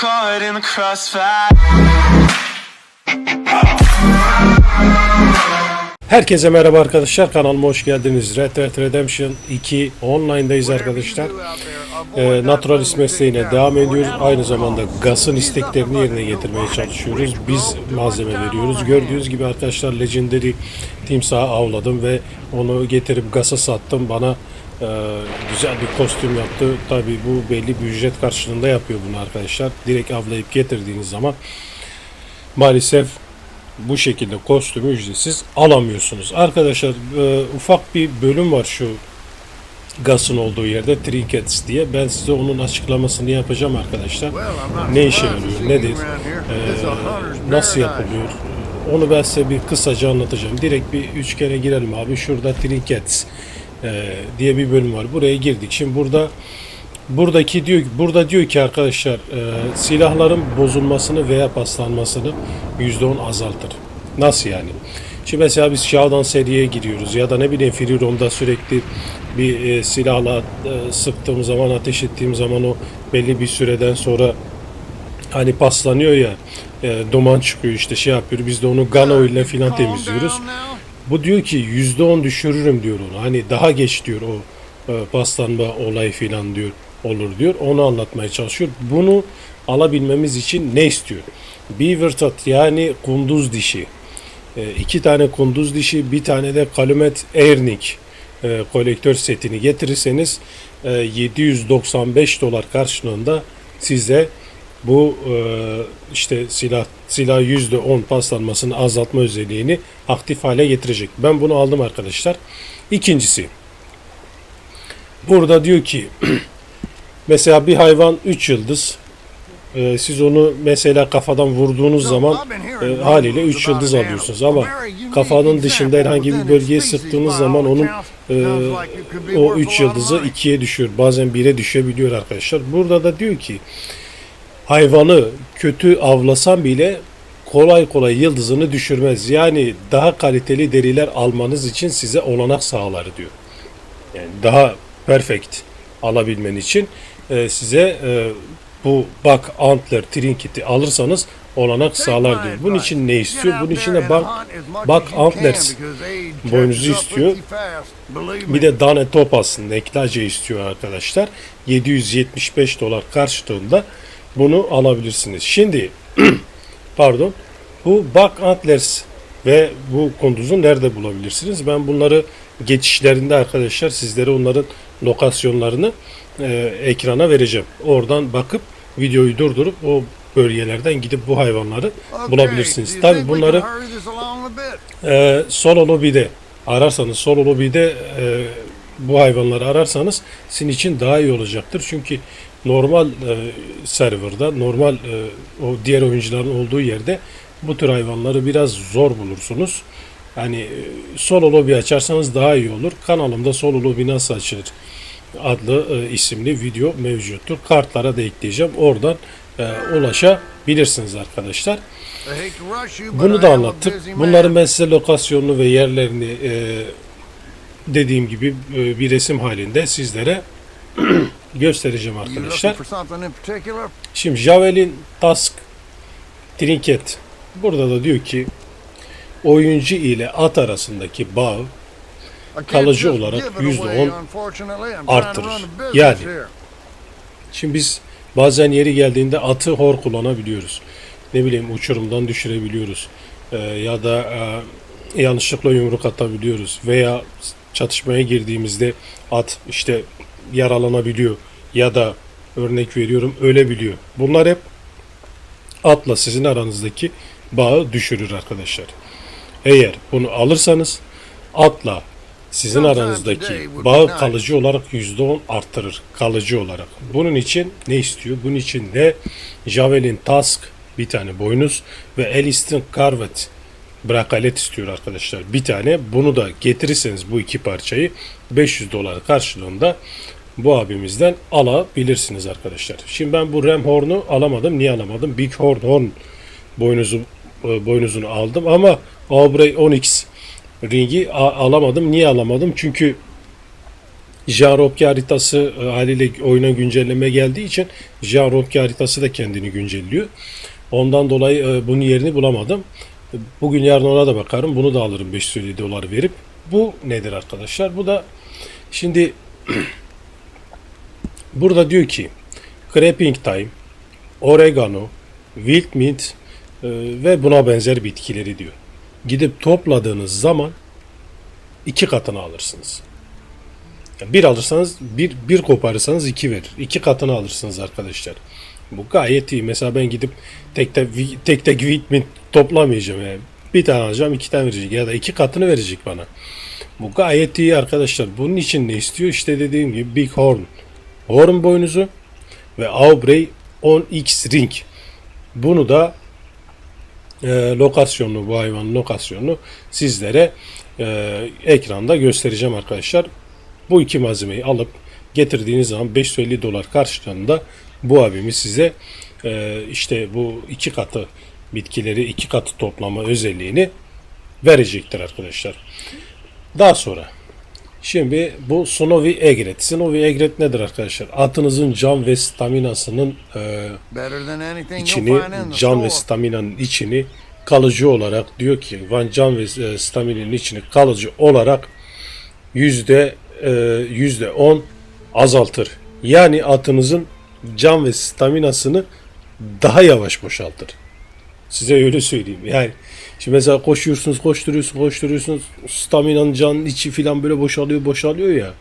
caught in the crossfire. Herkese merhaba arkadaşlar kanalıma hoş geldiniz. Red Dead Redemption 2 online'dayız arkadaşlar. Ee, Naturalist mesleğine devam ediyoruz. Aynı zamanda GAS'ın isteklerini yerine getirmeye çalışıyoruz. Biz malzeme veriyoruz. Gördüğünüz gibi arkadaşlar Legendary timsahı avladım ve onu getirip GAS'a sattım. Bana e, güzel bir kostüm yaptı. Tabi bu belli bir ücret karşılığında yapıyor bunu arkadaşlar. Direkt avlayıp getirdiğiniz zaman maalesef bu şekilde kostümü ücretsiz alamıyorsunuz. Arkadaşlar e, ufak bir bölüm var şu Gas'ın olduğu yerde Trinkets diye. Ben size onun açıklamasını yapacağım arkadaşlar. Ne işe yarıyor, nedir, e, nasıl yapılıyor onu ben size bir kısaca anlatacağım. Direkt bir üç kere girelim abi. Şurada Trinkets e, diye bir bölüm var. Buraya girdik. Şimdi burada Buradaki diyor burada diyor ki arkadaşlar e, silahların bozulmasını veya paslanmasını %10 azaltır. Nasıl yani? Şimdi mesela biz Showdown seriye giriyoruz ya da ne bileyim Freeroom'da sürekli bir e, silahla e, sıktığım zaman ateş ettiğim zaman o belli bir süreden sonra hani paslanıyor ya e, duman çıkıyor işte şey yapıyor biz de onu gun oil ile filan temizliyoruz. Bu diyor ki %10 düşürürüm diyor onu. Hani daha geç diyor o e, paslanma olayı filan diyor olur diyor. Onu anlatmaya çalışıyor. Bunu alabilmemiz için ne istiyor? Beaver tat yani kunduz dişi. E, iki tane kunduz dişi, bir tane de kalumet Ernik e, kolektör setini getirirseniz e, 795 dolar karşılığında size bu e, işte silah silah %10 paslanmasını azaltma özelliğini aktif hale getirecek. Ben bunu aldım arkadaşlar. İkincisi burada diyor ki mesela bir hayvan 3 yıldız e, siz onu mesela kafadan vurduğunuz zaman e, haliyle 3 yıldız alıyorsunuz ama kafanın dışında herhangi bir bölgeye sıktığınız zaman onun e, o 3 yıldızı 2'ye düşüyor. Bazen 1'e düşebiliyor arkadaşlar. Burada da diyor ki hayvanı kötü avlasan bile kolay kolay yıldızını düşürmez. Yani daha kaliteli deriler almanız için size olanak sağlar diyor. Yani daha perfect alabilmen için e, size e, bu bak antler trinketi alırsanız olanak sağlar diyor. Bunun için ne istiyor? Bunun için de bak bak antlers boynuzu istiyor. Bir de Dane Topaz neklaje istiyor arkadaşlar. 775 dolar karşılığında bunu alabilirsiniz. Şimdi pardon bu Buck Antlers ve bu kunduzu nerede bulabilirsiniz? Ben bunları geçişlerinde arkadaşlar sizlere onların lokasyonlarını e, ekrana vereceğim. Oradan bakıp videoyu durdurup o bölgelerden gidip bu hayvanları bulabilirsiniz. Tabi bunları e, solo lobby'de ararsanız solo lobby'de e, bu hayvanları ararsanız sizin için daha iyi olacaktır. Çünkü normal e, serverda, normal e, o diğer oyuncuların olduğu yerde bu tür hayvanları biraz zor bulursunuz. Hani solo lobby açarsanız daha iyi olur. Kanalımda solo lobby nasıl açılır adlı e, isimli video mevcuttur. Kartlara da ekleyeceğim. Oradan e, ulaşabilirsiniz arkadaşlar. Bunu da anlattık. Bunların ben size lokasyonunu ve yerlerini e, dediğim gibi e, bir resim halinde sizlere göstereceğim arkadaşlar. Şimdi Javelin Task Trinket burada da diyor ki oyuncu ile at arasındaki bağ kalıcı olarak %10 arttırır. Yani şimdi biz bazen yeri geldiğinde atı hor kullanabiliyoruz. Ne bileyim uçurumdan düşürebiliyoruz. Ee, ya da e, yanlışlıkla yumruk atabiliyoruz. Veya çatışmaya girdiğimizde at işte yaralanabiliyor. Ya da örnek veriyorum ölebiliyor. Bunlar hep atla sizin aranızdaki bağı düşürür arkadaşlar. Eğer bunu alırsanız atla sizin aranızdaki bağı kalıcı olarak %10 arttırır. Kalıcı olarak. Bunun için ne istiyor? Bunun için de Javelin Task bir tane boynuz ve Elistin Carvet brakalet istiyor arkadaşlar. Bir tane bunu da getirirseniz bu iki parçayı 500 dolar karşılığında bu abimizden alabilirsiniz arkadaşlar. Şimdi ben bu Ram Horn'u alamadım. Niye alamadım? Big Horn Horn boynuzu e, boynuzunu aldım ama Aubrey Onyx ringi alamadım. Niye alamadım? Çünkü Jarokki haritası e, haliyle oyuna güncelleme geldiği için Jarokki haritası da kendini güncelliyor. Ondan dolayı e, bunun yerini bulamadım. Bugün yarın ona da bakarım. Bunu da alırım 550 dolar verip. Bu nedir arkadaşlar? Bu da şimdi burada diyor ki Creping Thyme, Oregano, Wild Mint e, ve buna benzer bitkileri diyor. Gidip topladığınız zaman iki katını alırsınız. Ya Bir alırsanız bir, bir koparırsanız iki verir. İki katını alırsınız arkadaşlar. Bu gayet iyi. Mesela ben gidip tek tek tek tek Mint toplamayacağım yani. Bir tane alacağım iki tane verecek ya da iki katını verecek bana. Bu gayet iyi arkadaşlar. Bunun için ne istiyor? İşte dediğim gibi Big Horn. Horn boynuzu ve Aubrey 10X Ring. Bunu da e, lokasyonunu bu hayvanın lokasyonunu sizlere e, ekranda göstereceğim arkadaşlar. Bu iki malzemeyi alıp getirdiğiniz zaman 550 dolar karşılığında bu abimiz size e, işte bu iki katı bitkileri iki katı toplama özelliğini verecektir arkadaşlar. Daha sonra Şimdi bu Snowy Egret. Snowy Egret nedir arkadaşlar? Atınızın can ve staminasının e, içini, can ve staminanın içini kalıcı olarak diyor ki Van can ve e, staminanın içini kalıcı olarak yüzde e, yüzde on azaltır. Yani atınızın can ve staminasını daha yavaş boşaltır. Size öyle söyleyeyim. Yani şimdi mesela koşuyorsunuz, koşturuyorsunuz, koşturuyorsunuz. Staminanın canın içi falan böyle boşalıyor, boşalıyor ya.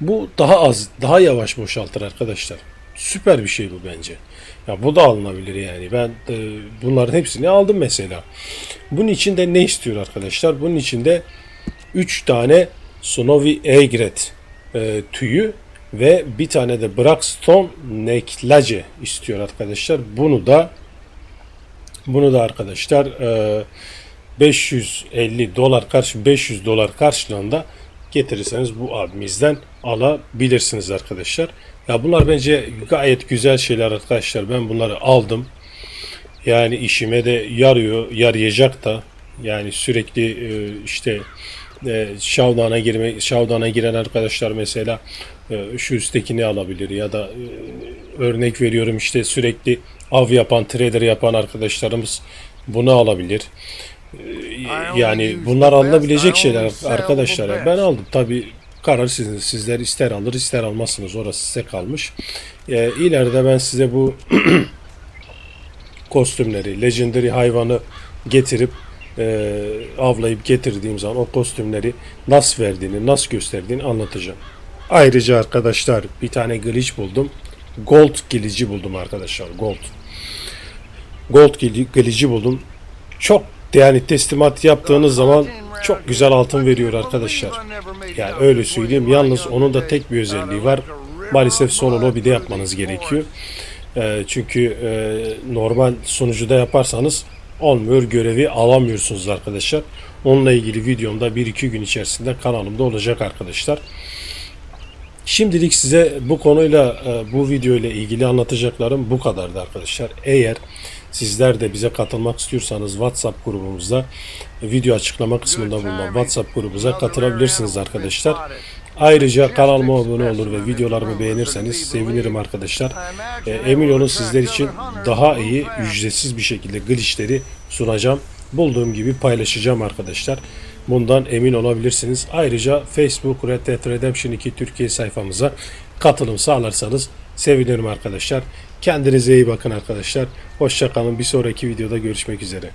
Bu daha az, daha yavaş boşaltır arkadaşlar. Süper bir şey bu bence. Ya bu da alınabilir yani. Ben e, bunların hepsini aldım mesela. Bunun için de ne istiyor arkadaşlar? Bunun için de 3 tane Snowy Egret e, tüyü ve bir tane de Braxton Necklace istiyor arkadaşlar. Bunu da bunu da arkadaşlar e, 550 dolar karşı 500 dolar karşılığında getirirseniz bu abimizden alabilirsiniz arkadaşlar. Ya bunlar bence gayet güzel şeyler arkadaşlar. Ben bunları aldım. Yani işime de yarıyor, yarayacak da. Yani sürekli e, işte e, Şavdan'a girme, Şavdan'a giren arkadaşlar mesela e, şu üsttekini alabilir ya da e, örnek veriyorum işte sürekli av yapan, trader yapan arkadaşlarımız bunu alabilir. E, Yani bunlar alınabilecek şeyler arkadaşlar. Ben aldım tabi karar sizin. Sizler ister alır ister almazsınız. Orası size kalmış. E, ileride ben size bu kostümleri, legendary hayvanı getirip e, avlayıp getirdiğim zaman o kostümleri nasıl verdiğini, nasıl gösterdiğini anlatacağım. Ayrıca arkadaşlar bir tane glitch buldum. Gold glitch'i buldum arkadaşlar. Gold. Gold gli- glitch'i buldum. Çok yani teslimat yaptığınız zaman çok güzel altın veriyor arkadaşlar. Yani öyle söyleyeyim. Yalnız onun da tek bir özelliği var. Maalesef solo lobby'de yapmanız gerekiyor. Ee, çünkü e, normal sunucuda yaparsanız olmuyor görevi alamıyorsunuz arkadaşlar. Onunla ilgili videomda 1-2 gün içerisinde kanalımda olacak arkadaşlar. Şimdilik size bu konuyla e, bu video ile ilgili anlatacaklarım bu kadardı arkadaşlar. Eğer sizler de bize katılmak istiyorsanız WhatsApp grubumuzda video açıklama kısmında bulunan WhatsApp grubumuza katılabilirsiniz arkadaşlar. Ayrıca kanalıma abone olur ve videolarımı beğenirseniz sevinirim arkadaşlar. E, emin olun sizler için daha iyi ücretsiz bir şekilde glitchleri sunacağım. Bulduğum gibi paylaşacağım arkadaşlar. Bundan emin olabilirsiniz. Ayrıca Facebook Red Dead Redemption 2 Türkiye sayfamıza katılım sağlarsanız sevinirim arkadaşlar. Kendinize iyi bakın arkadaşlar. Hoşçakalın. Bir sonraki videoda görüşmek üzere.